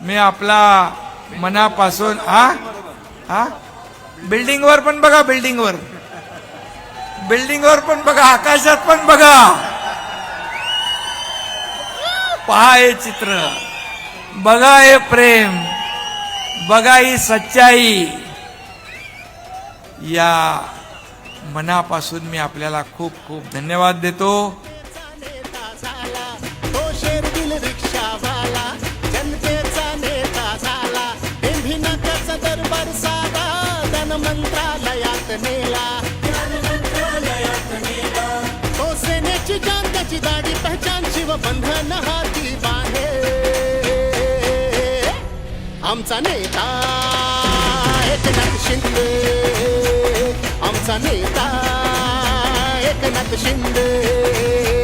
मी आपला मनापासून आ हा? बिल्डिंगवर पण बघा बिल्डिंगवर. बिल्डिंगवर पण बघा आकाशात पण बघा. पहा हे चित्र. बघा हे प्रेम. बघा ही सच्चाई. या मनापासून मी आपल्याला खूप खूप धन्यवाद देतो. एम्भी नकाचा दरबार साधा धन मंत्रालयात नेला तो सेनेची जान त्याची दाढी पहचान शिव बंधन हाती बाहे आमचा नेता एकनाथ शिंदे. आमचा नेता एकनाथ शिंदे.